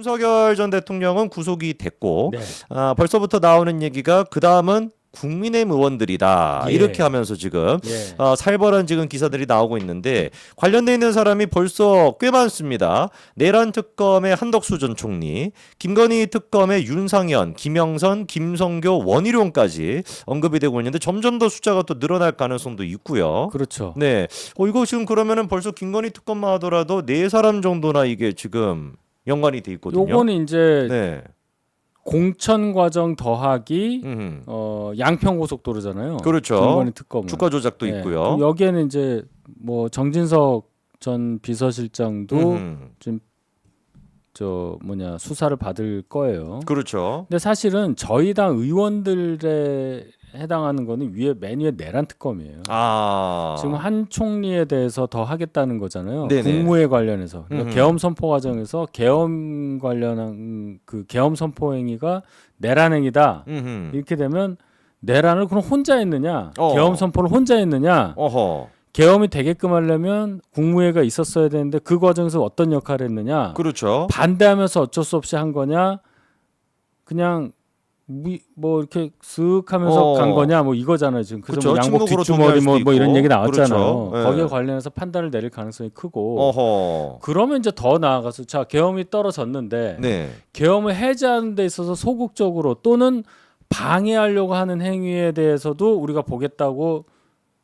윤석열 전 대통령은 구속이 됐고 네. 아, 벌써부터 나오는 얘기가 그 다음은 국민의힘 의원들이다 예. 이렇게 하면서 지금 예. 어, 살벌한 지금 기사들이 나오고 있는데 관련돼 있는 사람이 벌써 꽤 많습니다. 내란 특검의 한덕수 전 총리, 김건희 특검의 윤상현, 김영선, 김성교, 원희룡까지 언급이 되고 있는데 점점 더 숫자가 또 늘어날 가능성도 있고요. 그렇죠. 네, 어, 이거 지금 그러면은 벌써 김건희 특검만 하더라도 네 사람 정도나 이게 지금 연관이 돼 있거든요. 요거는 이제 네, 공천 과정 더하기 음, 어, 양평 고속도로잖아요. 그렇죠. 특검은. 주가 조작도 예. 있고요. 그럼 여기에는 이제 뭐 정진석 전 비서실장도 음, 저 뭐냐 수사를 받을 거예요. 그렇죠. 근데 사실은 저희 당 의원들에 해당하는 거는 위에 맨 위에 내란 특검이에요. 아, 지금 한 총리에 대해서 더 하겠다는 거잖아요. 네네. 국무회 관련해서 그러니까 음흠. 계엄 선포 과정에서 계엄 관련한 그 계엄 선포 행위가 내란 행위다. 음, 이렇게 되면 내란을 그럼 혼자 했느냐? 어. 계엄 선포를 혼자 했느냐? 어허, 계엄이 되게끔 하려면 국무회가 있었어야 되는데 그 과정에서 어떤 역할을 했느냐? 그렇죠. 반대하면서 어쩔 수 없이 한 거냐? 그냥 미- 뭐 이렇게 쓱 하면서 어. 간 거냐? 뭐 이거잖아요. 지금 그래서 그쵸, 뭐 양복 침묵으로 뒷주머니 동의할 뭐, 수도 뭐 이런 있고. 얘기 나왔잖아요. 그렇죠. 예. 거기에 관련해서 판단을 내릴 가능성이 크고 어허, 그러면 이제 더 나아가서 자 계엄이 떨어졌는데 네, 계엄을 해제하는 데 있어서 소극적으로 또는 방해하려고 하는 행위에 대해서도 우리가 보겠다고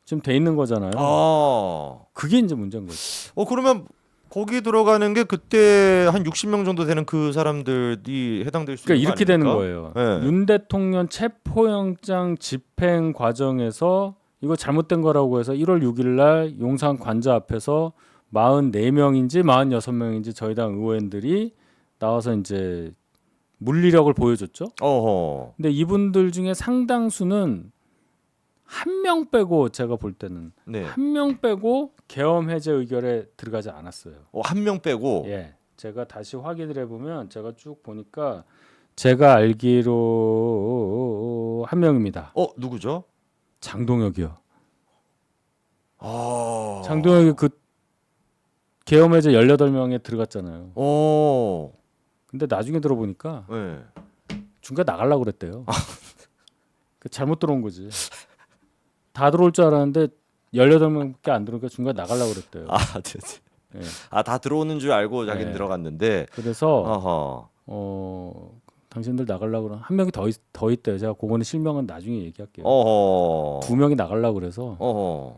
지금 돼 있는 거잖아요. 아, 그게 이제 문제인 거죠. 어 그러면 거기 들어가는 게 그때 한 60명 정도 되는 그 사람들이 해당될 수 그러니까 이렇게 되는? 거예요. 네. 윤 대통령 체포영장 집행 과정에서 이거 잘못된 거라고 해서 1월 6일 날 용산 관저 앞에서 44명인지 46명인지 저희 당 의원들이 나와서 이제 물리력을 보여줬죠. 어허, 근데 이분들 중에 상당수는 한 명 빼고 제가 볼 때는 네, 한 명 빼고 계엄 해제 의결에 들어가지 않았어요. 어, 한 명 빼고, 예. 제가 다시 확인을 해보면 제가 쭉 보니까 제가 알기로 한 명입니다. 어 누구죠? 장동혁이요. 아, 장동혁이 그 계엄 해제 18명에 들어갔잖아요. 어, 근데 나중에 들어보니까 네, 중간 나가려고 그랬대요. 그 잘못 들어온 거지. 다 들어올 줄 알았는데 18명밖에 안 들어오니까 중간 나가려고 그랬대요. 아, 네, 네. 예. 아, 다 들어오는 줄 알고 자기는 네. 들어갔는데, 그래서 어허, 어 당신들 나가려고 그러 한 명이 더, 있, 더 있대요. 제가 그거는 실명은 나중에 얘기할게요. 어허, 두 명이 나가려고 그래서 어허,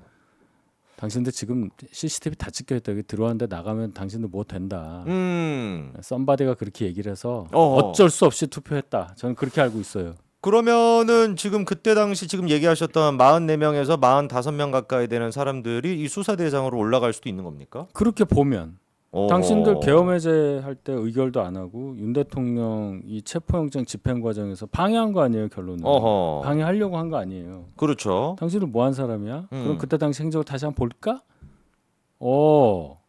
당신들 지금 CCTV 다 찍혀 있다. 여기 들어왔는데 나가면 당신들 뭐 된다. 음, 썸바디가 그렇게 얘기를 해서 어허. 어쩔 수 없이 투표했다. 저는 그렇게 알고 있어요. 그러면은 지금 그때 당시 지금 얘기하셨던 44명에서 45명 가까이 되는 사람들이 이 수사 대상으로 올라갈 수도 있는 겁니까? 그렇게 보면 어허. 당신들 계엄 해제 할 때 의결도 안 하고 윤 대통령 이 체포영장 집행 과정에서 방해한 거 아니에요 결론은 어허. 방해하려고 한 거 아니에요. 그렇죠. 당신은 뭐한 사람이야? 음. 그럼 그때 당시 행적을 다시 한번 볼까? 어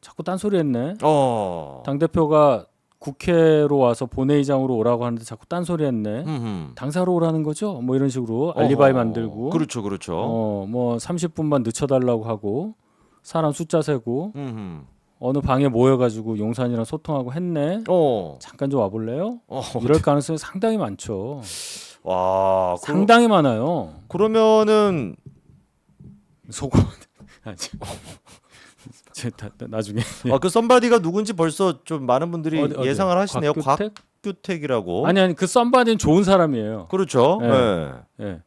자꾸 딴소리 했네. 어. 당 대표가 국회로 와서 본회의장으로 오라고 하는데 자꾸 딴소리 했네. 음흠. 당사로 오라는 거죠? 뭐 이런 식으로 알리바이 어허. 만들고 그렇죠, 그렇죠. 어 뭐 30분만 늦춰 달라고 하고 사람 숫자 세고 음흠. 어느 방에 모여 가지고 용산이랑 소통하고 했네. 어. 잠깐 좀 와볼래요? 어. 이럴 가능성이 상당히 많죠. 와. 그, 상당히 많아요. 그러면은 속어. 아, 저- 저 다- 다- 나중에 아, 그 썸바디가 누군지 벌써 좀 많은 분들이 어디- 어디? 예상을 하시네요. 곽규택? 곽규택이라고. 아니 아니 그 썸바디는 좋은 사람이에요. 그렇죠. 네. 네. 예.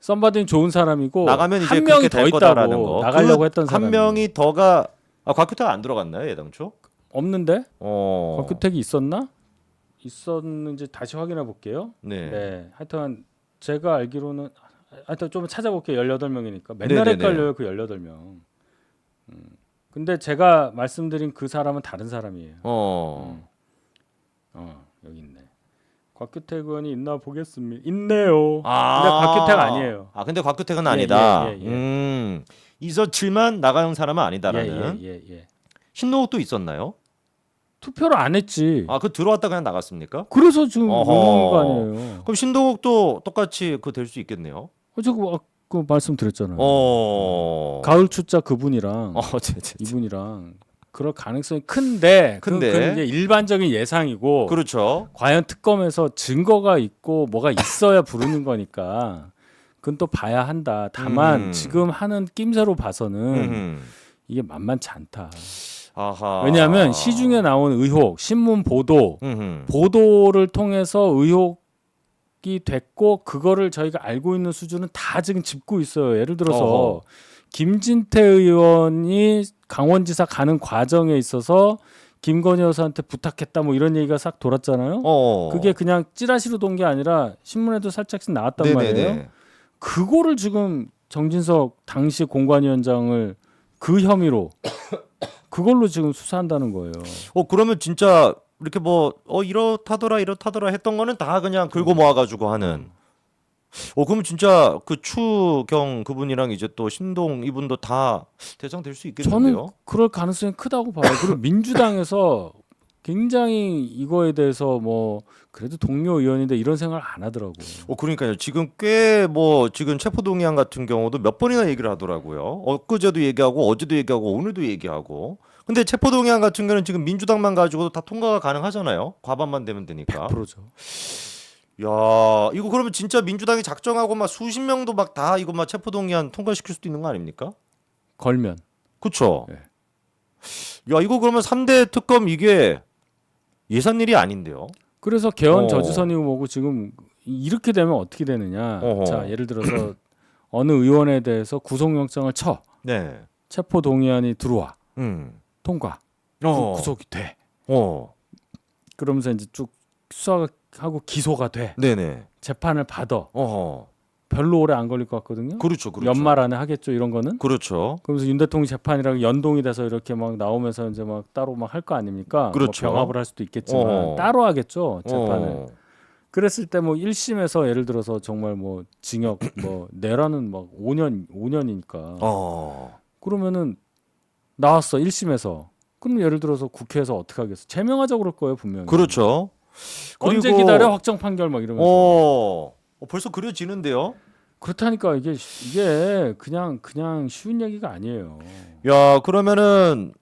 썸바디는 좋은 사람이고 나가면 이제 한 명이 그렇게 더 될 거다라는 있다고 거. 나가려고 그 했던 사람이 한 명이 더가 아, 곽규택 안 들어갔나요, 예당초? 없는데 어. 곽규택이 있었나? 있었는지 다시 확인해 볼게요. 네. 네. 하여튼 제가 알기로는 하여튼 좀 찾아볼게요. 18명이니까 맨날 네네네. 헷갈려요. 그 18명. 음. 근데 제가 말씀드린 그 사람은 다른 사람이에요. 어. 음. 어, 여기 있네. 곽규택 의원이 있나 보겠습니다. 있네요. 아. 근데 곽규택 아니에요. 아, 근데 곽규택은 예, 아니다. 예, 예, 예. 음. 있었지만 나가는 사람은 아니다라는. 예, 예, 예, 예. 신노욱도 있었나요? 투표를 안 했지. 아, 그 들어왔다 그냥 나갔습니까? 그래서 지금 어허. 거 아니에요. 그럼 신동욱도 똑같이 그 될 수 있겠네요. 어, 저거 아, 그 말씀드렸잖아요. 어. 가을 추자 그분이랑 어, 제, 제, 제. 이분이랑 그럴 가능성이 큰데, 그- 큰데. 그건 이제 일반적인 예상이고 그렇죠. 과연 특검에서 증거가 있고 뭐가 있어야 부르는 거니까 그건 또 봐야 한다. 다만 음. 지금 하는 낌새로 봐서는 음. 이게 만만치 않다. 아하. 왜냐하면 시중에 나온 의혹, 신문 보도, 음. 보도를 통해서 의혹이 됐고 그거를 저희가 알고 있는 수준은 다 지금 짚고 있어요. 예를 들어서 어허. 김진태 의원이 강원지사 가는 과정에 있어서 김건희 여사한테 부탁했다 뭐 이런 얘기가 싹 돌았잖아요. 어. 그게 그냥 찌라시로 돈 게 아니라 신문에도 살짝씩 나왔단 네네네. 말이에요. 그거를 지금 정진석 당시 공관위원장을 그 혐의로 그걸로 지금 수사한다는 거예요. 어 그러면 진짜 이렇게 뭐 어 이렇다더라 이렇다더라 했던 거는 다 그냥 긁어 모아가지고 하는. 어 그러면 진짜 그 추경 그분이랑 이제 또 신동 이분도 다 대상 될 수 있겠는데요. 저는 그럴 가능성이 크다고 봐요. 그리고 민주당에서 굉장히 이거에 대해서 뭐 그래도 동료 의원인데 이런 생각을 안 하더라고요. 어 그러니까요. 지금 꽤 뭐 지금 체포동의안 같은 경우도 몇 번이나 얘기를 하더라고요. 엊그제도 얘기하고 어제도 얘기하고 오늘도 얘기하고. 근데 체포 동의안 같은 경우는 지금 민주당만 가지고도 다 통과가 가능하잖아요. 과반만 되면 되니까. 100%죠. 야 이거 그러면 진짜 민주당이 작정하고 막 수십 명도 막 다 이거 막 체포 동의안 통과시킬 수도 있는 거 아닙니까? 걸면 그쵸? 네. 야 이거 그러면 3대 특검 이게 예산 일이 아닌데요. 그래서 개헌 어. 저지선이 뭐고 지금 이렇게 되면 어떻게 되느냐? 어허. 자 예를 들어서 어느 의원에 대해서 구속영장을 쳐 네. 체포 동의안이 들어와 음. 통과 어. 구속이 돼. 어. 그러면서 이제 쭉 수사하고 기소가 돼. 네네. 재판을 받아. 어허. 별로 오래 안 걸릴 것 같거든요. 그렇죠. 그렇죠. 연말 안에 하겠죠 이런 거는. 그렇죠. 그러면서 윤 대통령 재판이랑 연동이 돼서 이렇게 막 나오면서 이제 막 따로 막 할 거 아닙니까? 그렇죠. 뭐 병합을 할 수도 있겠지만 어. 따로 하겠죠 재판을. 어. 그랬을 때 뭐 1심에서 예를 들어서 정말 뭐 징역 뭐 내라는 막 5년 5년이니까 어. 그러면은 나왔어 1심에서 그럼 예를 들어서 국회에서 어떻게 하겠어? 제명하자 그럴 거예요 분명히. 그렇죠. 언제 그리고- 기다려 확정 판결 막 이러면서. 어. 어, 벌써 그려지는데요. 그렇다니까 이게 이게 그냥 그냥 쉬운 얘기가 아니에요. 야, 그러면은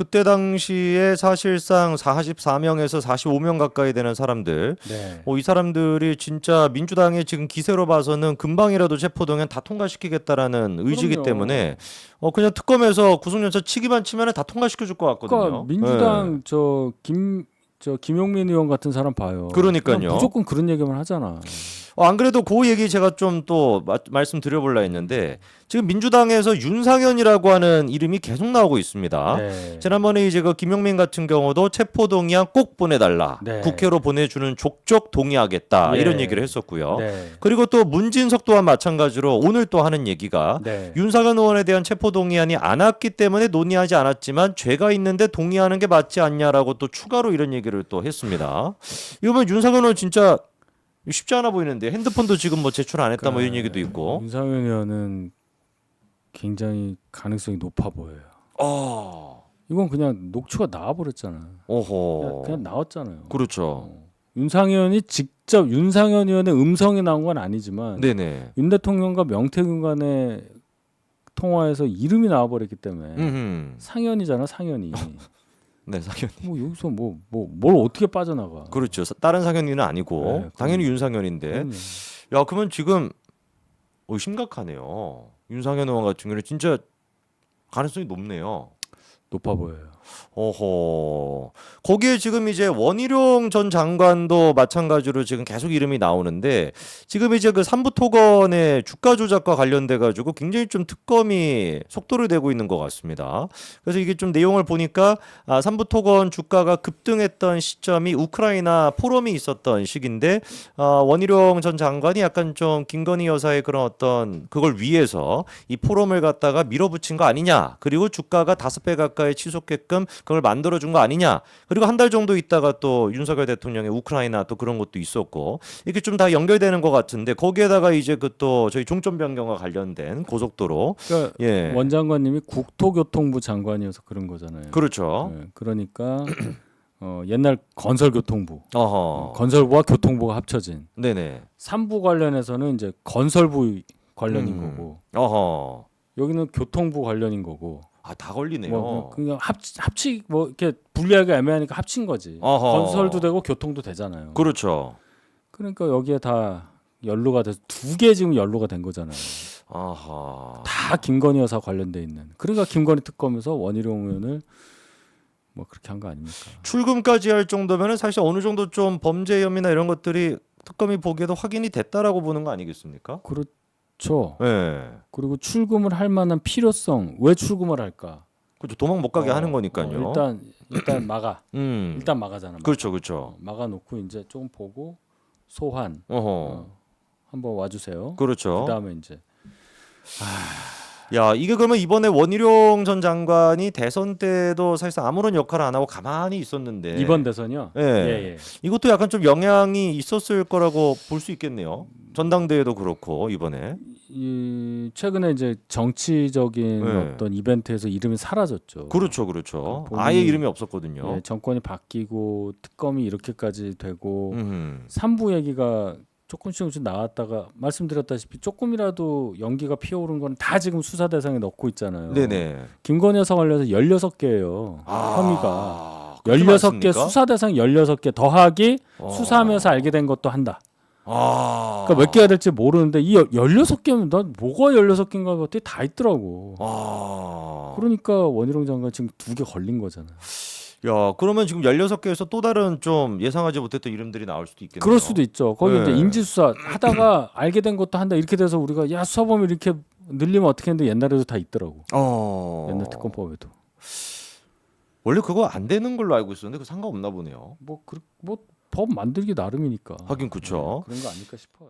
그때 당시에 사실상 44명에서 45명 가까이 되는 사람들, 네. 어, 이 사람들이 진짜 민주당의 지금 기세로 봐서는 금방이라도 체포동의안 다 통과시키겠다라는 의지기 그럼요. 때문에 어 그냥 특검에서 구속영장 치기만 치면은 다 통과시켜 줄 것 같거든요. 그러니까 민주당 네. 저김 저 김용민 의원 같은 사람 봐요. 그러니까요. 그냥 무조건 그런 얘기만 하잖아. 어, 안 그래도 그 얘기 제가 좀 또 말씀드려볼라 했는데 지금 민주당에서 윤상현이라고 하는 이름이 계속 나오고 있습니다. 네. 지난번에 이제 그 김용민 같은 경우도 체포 동의안 꼭 보내달라 네. 국회로 보내주는 족족 동의하겠다 예. 이런 얘기를 했었고요. 네. 그리고 또 문진석 또한 마찬가지로 오늘 또 하는 얘기가 네. 윤석열 의원에 대한 체포 동의안이 안 왔기 때문에 논의하지 않았지만 죄가 있는데 동의하는 게 맞지 않냐라고 또 추가로 이런 얘기를 또 했습니다. 이거면 윤석열 의원 진짜 쉽지 않아 보이는데 핸드폰도 지금 뭐 제출 안 했다 뭐 이런 얘기도 있고. 윤상현 의원은 굉장히 가능성이 높아 보여요. 어. 이건 그냥 녹취가 나와버렸잖아. 그냥, 오호. 그냥 나왔잖아요. 그렇죠. 윤상현이 직접 윤상현 의원의 음성이 나온 건 아니지만 네네. 윤 대통령과 명태균 간의 통화에서 이름이 나와버렸기 때문에 음. 상현이잖아 상현이. 네 상현. 뭐 여기서 뭐 뭐 뭘 어떻게 빠져나가? 그렇죠. 사- 다른 상현이는 아니고 네, 당연히 윤상현인데. 그럼요. 야 그러면 지금 어, 심각하네요. 윤상현 의원 같은 경우는 진짜 가능성이 높네요. 높아 보여요. 어허. 거기에 지금 이제 원희룡 전 장관도 마찬가지로 지금 계속 이름이 나오는데 지금 이제 그 삼부 토건의 주가 조작과 관련돼 가지고 굉장히 좀 특검이 속도를 내고 있는 것 같습니다. 그래서 이게 좀 내용을 보니까 아, 삼부 토건 주가가 급등했던 시점이 우크라이나 포럼이 있었던 시기인데 아, 원희룡 전 장관이 약간 좀 김건희 여사의 그런 어떤 그걸 위해서 이 포럼을 갖다가 밀어붙인 거 아니냐. 그리고 주가가 다섯 배 가까이 치솟게끔 그걸 만들어 준 거 아니냐. 그리고 한 달 정도 있다가 또 윤석열 대통령의 우크라이나 또 그런 것도 있었고 이렇게 좀 다 연결되는 것 같은데 거기에다가 이제 그 또 저희 종점 변경과 관련된 고속도로 그러니까 예 원 장관님이 국토교통부 장관이어서 그런 거잖아요. 그렇죠. 네, 그러니까 어, 옛날 건설교통부, 어허 건설부와 교통부가 합쳐진 네네 삼부 관련해서는 이제 건설부 관련인 음. 거고 어허 여기는 교통부 관련인 거고 아, 다 걸리네요. 뭐 그냥 합치, 합치 뭐 이렇게 분리하기 애매하니까 합친 거지. 어허. 건설도 되고 교통도 되잖아요. 그렇죠. 그러니까 여기에 다 연루가 돼서 두 개 지금 연루가 된 거잖아요. 아하. 다 김건희 여사 관련돼 있는. 그러니까 김건희 특검에서 원희룡 의원을 뭐 그렇게 한 거 아닙니까? 출금까지 할 정도면은 사실 어느 정도 좀 범죄 혐의나 이런 것들이 특검이 보기에도 확인이 됐다라고 보는 거 아니겠습니까? 그렇 죠. 예. 그리고 출금을 할 만한 필요성 왜 출금을 할까? 그렇죠. 도망 못 가게 어, 하는 거니까요. 어, 일단 일단 막아. 음. 일단 막아잖아. 막아. 그렇죠, 그렇죠. 막아 놓고 이제 조금 보고 소환 어허. 어, 한번 와주세요. 그렇죠. 그다음에 이제 야 이게 그러면 이번에 원희룡 전 장관이 대선 때도 사실상 아무런 역할을 안 하고 가만히 있었는데 이번 대선이요. 예. 예, 예. 이것도 약간 좀 영향이 있었을 거라고 볼 수 있겠네요. 전당대회도 그렇고 이번에 이 최근에 이제 정치적인 네. 어떤 이벤트에서 이름이 사라졌죠. 그렇죠, 그렇죠. 본인이- 아예 이름이 없었거든요. 예, 정권이 바뀌고 특검이 이렇게까지 되고 음. 삼부 얘기가 조금씩 조금씩 나왔다가 말씀드렸다시피 조금이라도 연기가 피어오른 건 다 지금 수사 대상에 넣고 있잖아요. 네네. 김건희 여사 관련해서 16개예요. 아, 혐의가 그렇게 16개 많습니까? 수사 대상 16개 더하기 어. 수사하면서 알게 된 것도 한다. 아. 그러니까 몇 개가 될지 모르는데 이 16개면 난 뭐가 16개인가 봤더니 다 있더라고. 아. 그러니까 원희룡 장관 지금 두 개 걸린 거잖아. 야, 그러면 지금 16개에서 또 다른 좀 예상하지 못했던 이름들이 나올 수도 있겠네요. 그럴 수도 있죠. 거기 네. 이제 인지 수사 하다가 알게 된 것도 한다. 이렇게 돼서 우리가 야 수사범위 이렇게 늘리면 어떻게 했는데 옛날에도 다 있더라고. 어. 옛날 특검법에도. 원래 그거 안 되는 걸로 알고 있었는데 그 상관없나 보네요. 뭐뭐법 만들기 나름이니까. 하긴 그쵸. 네, 그런 거 아닐까 싶어요.